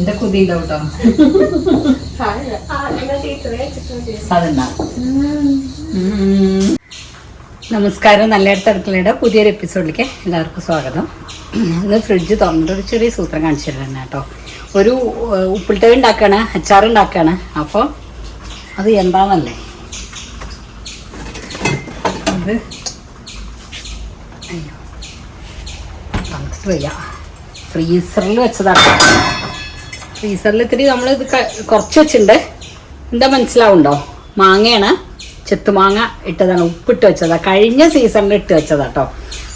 എന്റെ കൊതി ഉണ്ടാവും നമസ്കാരം. നല്ല അടുക്കളയുടെ പുതിയൊരു എപ്പിസോഡിലേക്ക് എല്ലാവർക്കും സ്വാഗതം. ഇന്ന് ഫ്രിഡ്ജ് തുറന്നിട്ട് ഒരു ചെറിയ സൂത്രം കാണിച്ചു തരുന്നത് കേട്ടോ. ഒരു ഉപ്പിലിട്ട ഉണ്ടാക്കുകയാണ് അച്ചാർ ഉണ്ടാക്കുകയാണ് അപ്പോൾ അത് എന്താണെന്നല്ലേ അത് അയ്യോ തണുത്തിട്ട് വയ്യ. ഫ്രീസറിൽ വെച്ചതാണ്. ഫ്രീസറിൽ ഇത്തിരി നമ്മൾ ഇത് കുറച്ച് വെച്ചിട്ടുണ്ട്. എന്താ മനസ്സിലാവുണ്ടോ? മാങ്ങയാണ്. ചെത്തുമാങ്ങ ഇട്ടതാണ് ഉപ്പിട്ട് വെച്ചതാണ് കഴിഞ്ഞ സീസണിൽ ഇട്ട് വെച്ചതാണ് കേട്ടോ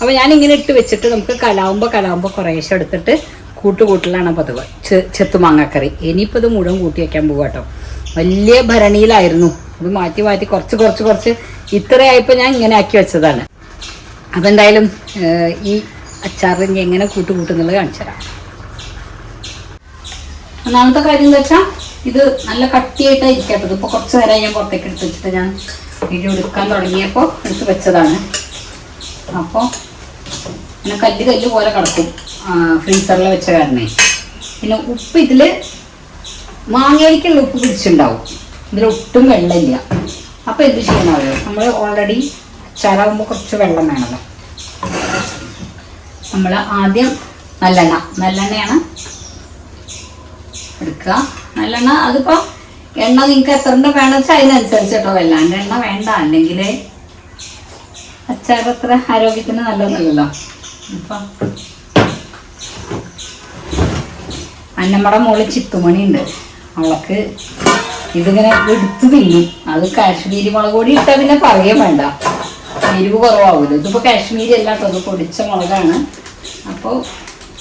അപ്പോൾ ഞാൻ ഇങ്ങനെ ഇട്ട് വെച്ചിട്ട് നമുക്ക് കലാവുമ്പോൾ കലാവുമ്പോൾ കുറേശ്ശെ എടുത്തിട്ട് കൂട്ടുകൂട്ടലാണ് പതിവ്. ചെത്തുമാങ്ങക്കറി ഇനിയിപ്പോൾ ഇത് മുഴുവൻ കൂട്ടി വയ്ക്കാൻ പോകുക കേട്ടോ വലിയ ഭരണിയിലായിരുന്നു. അത് മാറ്റി മാറ്റി കുറച്ച് കുറച്ച് കുറച്ച് ഇത്രയായപ്പോൾ ഞാൻ ഇങ്ങനെ ആക്കി വെച്ചതാണ്. അപ്പോൾ എന്തായാലും ഈ അച്ചാറിന് എങ്ങനെ കൂട്ടുകൂട്ടുന്നുള്ളത് കാണിച്ചു തരാം. ഒന്നാമത്തെ കാര്യം എന്താ വെച്ചാൽ ഇത് നല്ല കട്ടിയായിട്ടാണ് ഇരിക്കാത്തത് ഇപ്പോൾ കുറച്ച് നേരം ഞാൻ പുറത്തേക്ക് എടുത്ത് വെച്ചിട്ട് ഞാൻ വീഡിയോ എടുക്കാൻ തുടങ്ങിയപ്പോൾ എടുത്ത് വെച്ചതാണ്. അപ്പോൾ പിന്നെ കല്ല് കല്ല് പോലെ കിടക്കും ഫ്രീസറിൽ വെച്ച കാരണേ. പിന്നെ ഉപ്പ് ഇതിൽ മാങ്ങയിലേക്കുള്ള ഉപ്പ് പിടിച്ചിട്ടുണ്ടാവും. ഇതിൽ ഒട്ടും വെള്ളമില്ല. അപ്പോൾ എന്ത് ചെയ്യണമല്ലോ നമ്മൾ ഓൾറെഡി അച്ചാറാകുമ്പോൾ കുറച്ച് വെള്ളം വേണമല്ലോ നമ്മൾ ആദ്യം നല്ലെണ്ണ. നല്ലെണ്ണയാണ് എടുക്കുക. നല്ലെണ്ണ അതിപ്പോൾ എണ്ണ നിങ്ങൾക്ക് എത്ര എണ്ണ വേണം വെച്ചാൽ അതിനനുസരിച്ച് കേട്ടോ വല്ലാണ്ട് എണ്ണ വേണ്ട. അല്ലെങ്കിൽ അച്ചാർ അത്ര ആരോഗ്യത്തിന് നല്ലതല്ലല്ലോ അപ്പം അന്നമ്മടെ മോൾ ചിത്തുമണി ഉണ്ട് അവൾക്ക് ഇതിങ്ങനെ എടുത്തു തിന്നും. അത് കാശ്മീരി മുളക് പൊടി ഇട്ടാൽ പിന്നെ പറയുകയും വേണ്ട. എരിവ് കുറവാകുമല്ലോ ഇതിപ്പോൾ കാശ്മീരി അല്ല കേട്ടോ. അത് പൊടിച്ച മുളകാണ്. അപ്പോൾ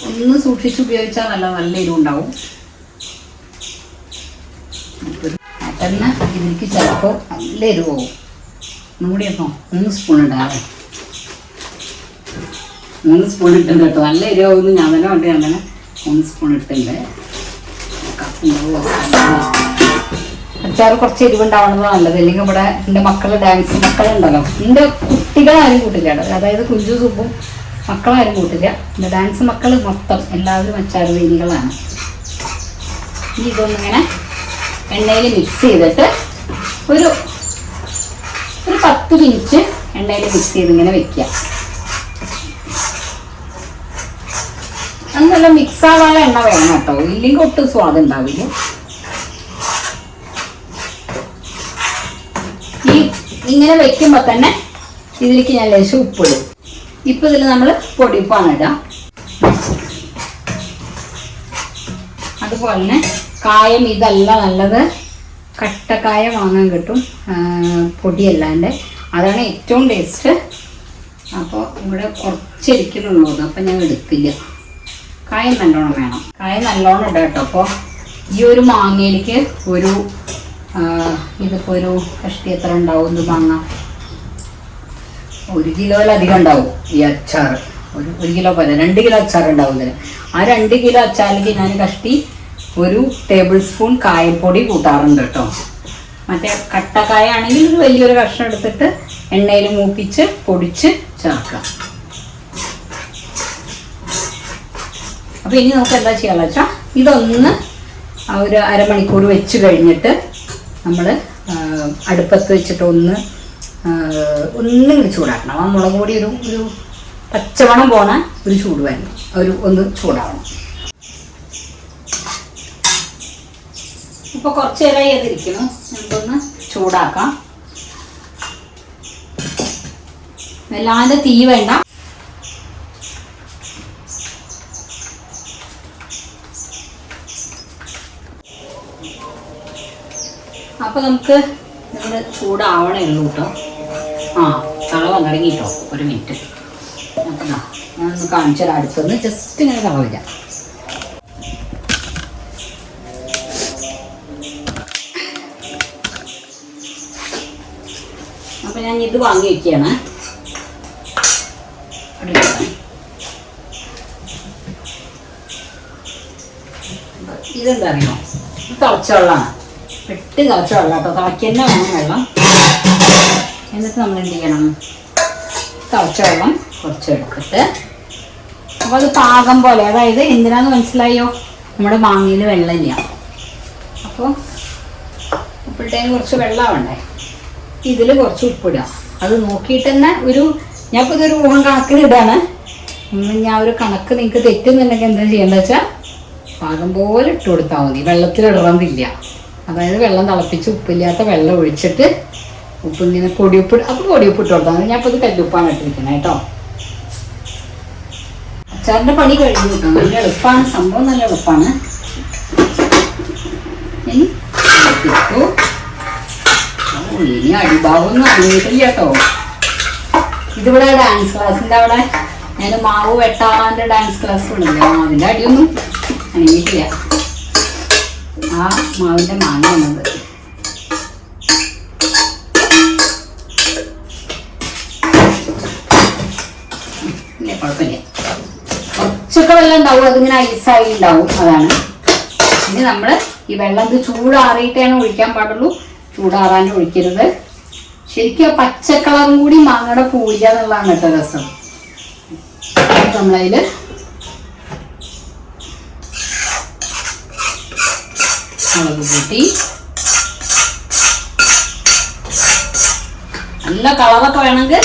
ഒന്ന് സൂക്ഷിച്ച് ഉപയോഗിച്ചാൽ നല്ല നല്ല എരിവ് മറ്റന്ന ഇതിലേക്ക് ചിലപ്പോൾ നല്ല എരിവ് പോകും. മൂന്ന് സ്പൂൺ ഇടാതെ മൂന്ന് സ്പൂൺ ഇട്ടുണ്ട് കേട്ടോ. നല്ല ഞാൻ തന്നെ ഉണ്ട് ഞാൻ തന്നെ മൂന്ന് സ്പൂൺ ഇട്ടുണ്ട് അച്ചാർ കുറച്ച് എരിവുണ്ടാവണത് നല്ലത്. അല്ലെങ്കിൽ ഇവിടെ എന്റെ മക്കളെ ഡാൻസ് മക്കളുണ്ടല്ലോ. എന്റെ കുട്ടികളാരും കൂട്ടില്ല കേട്ടോ. അതായത് കുഞ്ചു സൂപ്പും മക്കളാരും കൂട്ടില്ല. എന്റെ ഡാൻസ് മക്കൾ മൊത്തം എല്ലാവരും അച്ചാർ വേദികളാണ്. ഇനി ഇതൊന്നിങ്ങനെ എണ്ണയിൽ മിക്സ് ചെയ്തിട്ട് ഒരു ഒരു പത്ത് മിനിറ്റ് എണ്ണയിൽ മിക്സ് ചെയ്ത് ഇങ്ങനെ വെക്കുക. അന്നല്ല മിക്സ് ആവാനുള്ള എണ്ണ വേണം കേട്ടോ. ഇല്ലെങ്കിൽ ഒട്ടും സ്വാദം ഉണ്ടാവില്ല. ഈ ഇങ്ങനെ വെക്കുമ്പോൾ തന്നെ ഇതിലേക്ക് ഞാൻ ലേശം ഉപ്പിടും. ഇപ്പൊ ഇതിൽ നമ്മൾ പൊടിപ്പാണ് ഇടാം. അതുപോലെ തന്നെ കായം ഇതല്ല നല്ലത്. കട്ടക്കായ വാങ്ങാൻ കിട്ടും. പൊടിയല്ലാണ്ട്. അതാണ് ഏറ്റവും ടേസ്റ്റ് അപ്പോൾ ഇവിടെ കുറച്ചിരിക്കുന്നുള്ളൂ അപ്പോൾ അപ്പം ഞാൻ എടുക്കില്ല. കായം നല്ലോണം വേണം. കായം നല്ലോണം ഇടാം കേട്ടോ. അപ്പോൾ ഈ ഒരു മാങ്ങയിലേക്ക് ഒരു ഇതിപ്പോൾ ഒരു കഷ്ടി എത്ര ഉണ്ടാവും ഇത് മാങ്ങ? ഒരു കിലോയിലധികം ഉണ്ടാവും ഈ അച്ചാർ ഒരു ഒരു കിലോ പോലെ. രണ്ട് കിലോ അച്ചാർ ഉണ്ടാവും ഇതിന്. ആ രണ്ട് കിലോ അച്ചാറിലേക്ക് ഞാൻ കഷ്ടി ഒരു ടേബിൾ സ്പൂൺ കായപ്പൊടി കൂട്ടാറുണ്ട് കേട്ടോ. മറ്റേ കട്ടക്കായ ആണെങ്കിൽ ഒരു വലിയൊരു കഷ്ണം എടുത്തിട്ട് എണ്ണയിൽ മൂപ്പിച്ച് പൊടിച്ച് ചേർക്കാം. അപ്പോൾ ഇനി നമുക്ക് എന്താ ചെയ്യാന്ന് വെച്ചാൽ ഇതൊന്ന് ഒരു അരമണിക്കൂർ വെച്ച് കഴിഞ്ഞിട്ട് നമ്മൾ അടുപ്പത്ത് വെച്ചിട്ട് ഒന്ന് ആ, ഒന്ന് ഇങ്ങട് ചൂടാക്കണം. ആ മുളക് പൊടി ഒരു ഒരു പച്ചമണം പോണ ഒരു ചൂട് വരണം. ഒരു ഒന്ന് ചൂടാവണം. ഇപ്പോൾ കുറച്ച് നേരമായി അതിരിക്കുന്നു. നമുക്കൊന്ന് ചൂടാക്കാം. വല്ലാതെ തീ വേണ്ട. അപ്പൊ നമുക്ക് നമ്മുടെ ചൂടാവണേ ഉള്ളൂ കേട്ടോ. ആ തള വന്നിറങ്ങി കേട്ടോ ഒരു മിനിറ്റ്. ഞാനൊന്ന് കാണിച്ചാൽ അടുത്തൊന്ന് ജസ്റ്റ് ഇങ്ങനെ തള ഇത് വാങ്ങി വെക്കുകയാണ്. ഇതെന്താ അറിയോ തിളച്ച വെള്ളമാണ്. വെട്ടി തിളച്ച വെള്ളം കേട്ടോ തിളക്കി തന്നെ വേണം വെള്ളം. എന്നിട്ട് നമ്മൾ എന്ത് ചെയ്യണം? തിളച്ച വെള്ളം കുറച്ച് എടുത്തിട്ട് അപ്പോൾ അത് പാകം പോലെ അതായത് എന്തിനാന്ന് മനസ്സിലായോ? നമ്മുടെ മാങ്ങയിൽ വെള്ളമില്ല. അപ്പോൾ ഉപ്പിട്ടതിന് കുറച്ച് വെള്ളമാവണ്ടേ ഇതിൽ കുറച്ച് ഉപ്പിടുക അത് നോക്കിയിട്ട് തന്നെ ഒരു ഞാൻ ഇപ്പോൾ ഇതൊരു ഊഹം കണക്കിലിടാണ്. ഞാൻ ഒരു കണക്ക് നിങ്ങൾക്ക് തെറ്റുന്നുണ്ടെങ്കിൽ എന്താ ചെയ്യേണ്ടത് വെച്ചാൽ പാകം പോലെ ഇട്ട് കൊടുത്താൽ മതി. വെള്ളത്തിലിടണമെന്നില്ല അതായത് വെള്ളം തിളപ്പിച്ച് ഉപ്പില്ലാത്ത വെള്ളം ഒഴിച്ചിട്ട് ഉപ്പ് ഇങ്ങനെ പൊടിയുപ്പ് അപ്പോൾ പൊടിയുപ്പ് ഇട്ട് കൊടുത്താൽ മതി. ഞാൻ ഇപ്പോൾ ഇത് കല്ലുപ്പാണ് ഇട്ടിരിക്കുന്നത് കേട്ടോ. അച്ചാറിന്റെ പണി കഴിഞ്ഞു നല്ല എളുപ്പമാണ് സംഭവം നല്ല എളുപ്പമാണ് ഇനി ഇട്ടു. ഓ, അടിഭാഗമൊന്നും അറിയിട്ടില്ല കേട്ടോ ഇതിവിടെ ഡാൻസ് ക്ലാസ്സിന്റെ അവിടെ ഞാൻ മാവ് വെട്ടാളാന്റെ ഡാൻസ് ക്ലാസ് ഉണ്ടല്ലോ മാവിന്റെ അടിയൊന്നും അനങ്ങിയിട്ടില്ല. ആ മാവിന്റെ മാങ്ങ വന്നത്. കുറച്ചൊക്കെ വെള്ളം ഉണ്ടാവും. അതിങ്ങനെ ഐസായി ഉണ്ടാവും. അതാണ്. ഇനി നമ്മൾ ഈ വെള്ളം ഇത് ചൂടാറിയിട്ടാണ് ഒഴിക്കാൻ പാടുള്ളൂ. ചൂടാറാൻ ഒഴിക്കരുത്. ശരിക്കും പച്ച കളറും കൂടി മാങ്ങയുടെ പൂജ എന്നുള്ളതാണ് കേട്ടോ രസം. നമ്മളതിൽ മുളക് കൂട്ടി. നല്ല കളറൊക്കെ വേണമെങ്കിൽ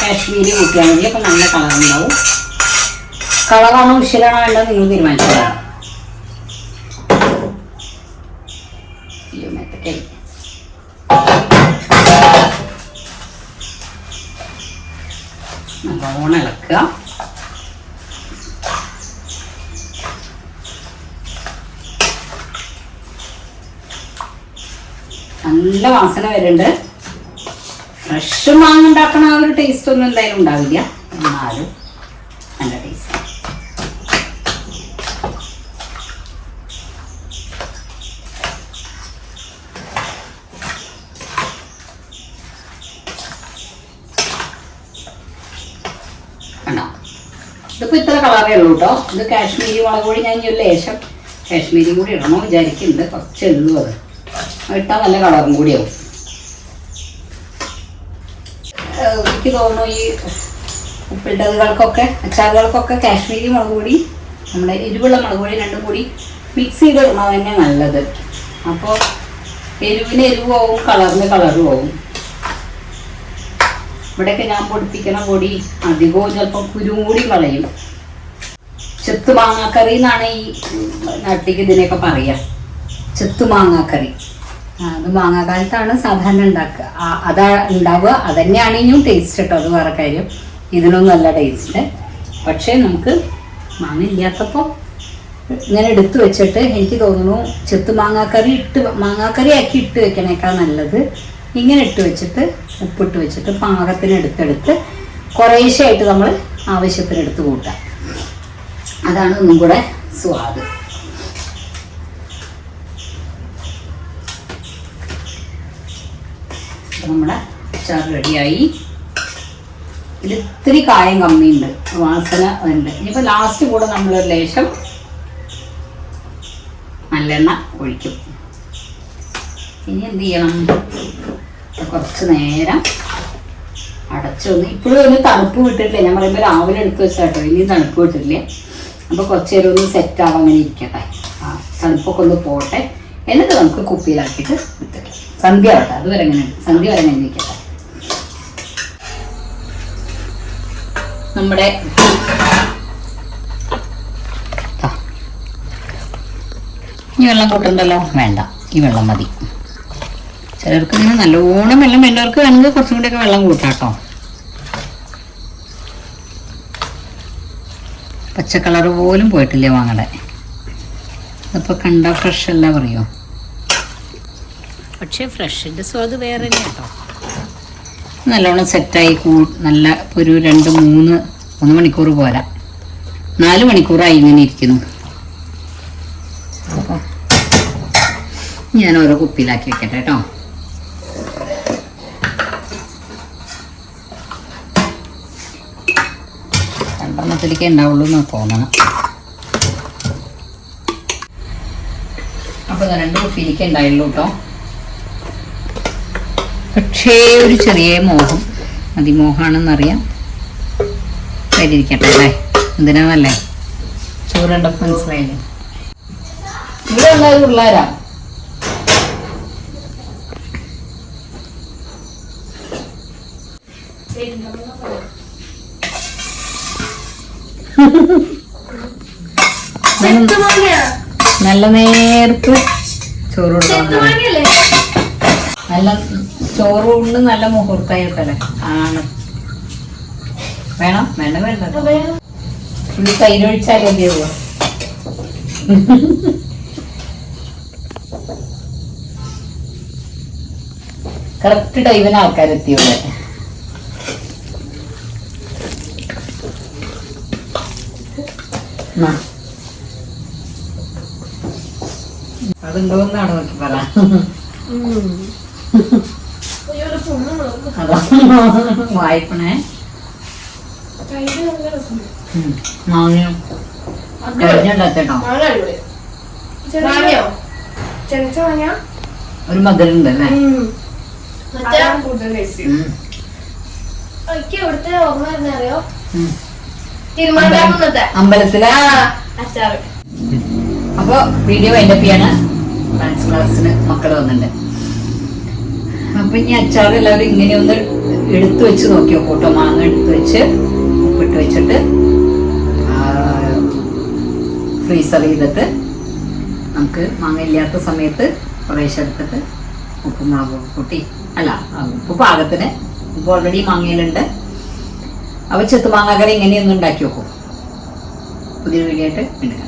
കാശ്മീരി കൂട്ടിയാൽ മതി. അപ്പം നല്ല കളർ ഉണ്ടാവും കളറാണോ ഉഷിലാണോ വേണ്ടത് നിങ്ങൾ തീരുമാനിച്ചത് നല്ലോണം ഇളക്കുക. നല്ല വാസന വരുന്നുണ്ട്. ഫ്രഷ് മാങ്ങ ഉണ്ടാക്കണ ആ ഒരു ടേസ്റ്റ് ഒന്നും എന്തായാലും ഉണ്ടാവില്ല. എന്നാലും നല്ല ടേസ്റ്റ് കണ്ടോ ഇതിപ്പോ ഇത്ര കളറേ ഉള്ളൂ കേട്ടോ ഇത് കാശ്മീരി മുളക് പൊടി ഞാൻ ഇനി ലേശം കാശ്മീരി കൂടി ഇടണോ വിചാരിക്കുന്നുണ്ട്. കുറച്ച് എള്ളു അത്. ഇട്ടാൽ നല്ല കളറും കൂടിയാവും എനിക്ക് തോന്നുന്നു ഈ ഉപ്പിട്ടതുകൾക്കൊക്കെ അച്ചാറുകൾക്കൊക്കെ കാശ്മീരി മുളക് പൊടി നമ്മുടെ എരിവുള്ള മുളക് പൊടി രണ്ടും കൂടി മിക്സ് ചെയ്ത് ഇടുന്നത് തന്നെ നല്ലത്. അപ്പോൾ എരിവിന് എരിവ് പോവും കളറിന് കളറ് പോവും. ഇവിടെയൊക്കെ ഞാൻ പൊടിപ്പിക്കണ പൊടി അധികവും ചിലപ്പോൾ കുരുവും കൂടി കളയും. ചെത്ത് മാങ്ങാക്കറി എന്നാണ് ഈ നാട്ടിലേക്ക് ഇതിനെയൊക്കെ പറയുക ചെത്തു മാങ്ങാക്കറി. അത് മാങ്ങാക്കാലത്താണ് സാധാരണ ഉണ്ടാക്കുക. അതാ ഉണ്ടാവുക. അതന്നെയാണ് ഇനിയും ടേസ്റ്റ് കേട്ടോ അത് വേറെ കാര്യം. ഇതിനൊന്നും നല്ല ടേസ്റ്റ് പക്ഷേ നമുക്ക് മാങ്ങ ഇല്ലാത്തപ്പോൾ ഇങ്ങനെ എടുത്തു വെച്ചിട്ട് എനിക്ക് തോന്നുന്നു ചെത്ത് മാങ്ങാക്കറി ഇട്ട് മാങ്ങാക്കറി ആക്കി ഇട്ട് വെക്കണേക്കാൾ നല്ലത് ഇങ്ങനെ ഇട്ട് വെച്ചിട്ട് ഉപ്പിട്ട് വെച്ചിട്ട് പാകത്തിന് എടുത്തെടുത്ത് കുറേശ്ശായിട്ട് നമ്മൾ ആവശ്യത്തിന് എടുത്ത് കൂട്ടാം. അതാണ് ഒന്നും കൂടെ സ്വാദ്. നമ്മുടെ അച്ചാർ റെഡിയായി. ഇതിത്തിരി കായം കമ്മിയുണ്ട്. വാസന ഉണ്ട്. ഇനിയിപ്പോൾ ലാസ്റ്റ് കൂടെ നമ്മൾ ലേശം നല്ലെണ്ണ ഒഴിക്കും. ഇനി എന്ത് ചെയ്യണം? കുറച്ച് നേരം അടച്ചു ഇപ്പോഴും ഒന്ന് തണുപ്പ് വിട്ടിട്ടില്ല ഞാൻ പറയുമ്പോൾ രാവിലെ എടുത്ത് വെച്ചാട്ടോ. ഇനി തണുപ്പ് വിട്ടിട്ടില്ല അപ്പോൾ കുറച്ച് നേരം ഒന്ന് സെറ്റ് ആവാം അങ്ങനെ ഇരിക്കട്ടെ. ആ തണുപ്പൊക്കെ ഒന്ന് പോട്ടെ. എന്നിട്ട് നമുക്ക് കുപ്പിയിലാക്കിയിട്ട് എടുത്തിട്ട് സന്ധ്യ ആവട്ടെ അതുവരെ അങ്ങനെ സന്ധ്യ വരെ അങ്ങനെ ഇരിക്കട്ടെ. നമ്മുടെ. ഈ വെള്ളം കൂട്ടണ്ടല്ലോ? വേണ്ട ഈ വെള്ളം മതി. ചിലർക്ക് ഇങ്ങനെ നല്ലോണം വെള്ളം വേണ്ടവർക്ക് വേണമെങ്കിൽ കുറച്ചും കൂടിയൊക്കെ വെള്ളം കൂട്ടാം കേട്ടോ പച്ച കളർ പോലും പോയിട്ടില്ല വാങ്ങടെ ഇതിപ്പോൾ കണ്ട ഫ്രഷ് അല്ല പറയോ? പക്ഷേ ഫ്രഷിന്റെ സ്വാദ് വേറെ തന്നെ കേട്ടോ നല്ലോണം സെറ്റായി കൂ നല്ല ഒരു രണ്ട് മൂന്ന് മൂന്ന് മണിക്കൂർ പോരാ. നാല് മണിക്കൂറായി ഇങ്ങനെ ഇരിക്കുന്നു. ഞാൻ ഓരോ കുപ്പിയിലാക്കി വെക്കട്ടെ കേട്ടോ രണ്ടെണ്ണത്തിലേക്ക് ഉണ്ടാവുള്ളൂ എന്ന് തോന്നണം. അപ്പോൾ രണ്ട് കുപ്പിയിലേക്ക് ഉണ്ടായുള്ളൂ കേട്ടോ. പക്ഷേ ഒരു ചെറിയ മോഹം അതിമോഹമാണെന്നറിയാം കരിയിരിക്കട്ടെ അല്ലേ? എന്തിനാണല്ലേ? ചൂരണ്ടപ്പ് മനസ്സിലായില്ലേ ഇവിടെ ഉണ്ടായത് പിള്ളേരാ നല്ല നേരത്ത് ചോറ് നല്ല ചോറ് കൊണ്ട് നല്ല മുഹൂർത്തായിട്ടല്ലേ ആണ്. വേണം? വേണ്ട വേണ്ട. ഫുള്ള് തൈരൊഴിച്ചാലേ മതിയാവുക കറക്റ്റ് ടൈമിന് ആൾക്കാരെത്തി ഇവിടെ എന്നാ. അതുണ്ടോന്നാണ് നോക്കി പറ ഒരു പുണ്ണ് നോക്ക്. അതാ വായ്പണേ തൈര് നല്ല രസമുണ്ട്. മാങ്ങയും അടിപൊളി. കഴിഞ്ഞുണ്ടാക്കട്ടോ മാങ്ങ അടിപൊളി. മാങ്ങയോ? ചെനച്ച മാങ്ങയാ? ഒരു മധുരം ഉണ്ടല്ലേ മറ്റേ എനിക്ക് ഇവിടുത്തെ ഓർമ്മ വരുന്ന അറിയോ അമ്പലത്തിലെ? അച്ചാറ്. അപ്പൊ വീഡിയോ വൈൻഡപ്പ് ചെയ്യാണ്. ഡാൻസ് ക്ലാസ്സിന് മക്കൾ വന്നിട്ടുണ്ട് അപ്പൊ ഇനി അച്ചാർ എല്ലാവരും ഇങ്ങനെ ഒന്ന് എടുത്തു വെച്ച് നോക്കിയോ? കൂട്ടോ? മാങ്ങ എടുത്തു വെച്ച് ഉപ്പിട്ട് വെച്ചിട്ട് ഫ്രീസർ ചെയ്തിട്ട് നമുക്ക് മാങ്ങ ഇല്ലാത്ത സമയത്ത് കുറേശ്ശെ എടുത്തിട്ട് ഉപ്പും മാവ് കൂട്ടി അല്ല ഉപ്പ് പാകത്തിന്. ഉപ്പ് ഓൾറെഡി മാങ്ങയിലുണ്ട്. അപ്പൊ ചെത്തുമാങ്ങ കറി ഇങ്ങനെയൊന്നും ഉണ്ടാക്കി വെക്കും പുതിയ വീഡിയോ ആയിട്ട്.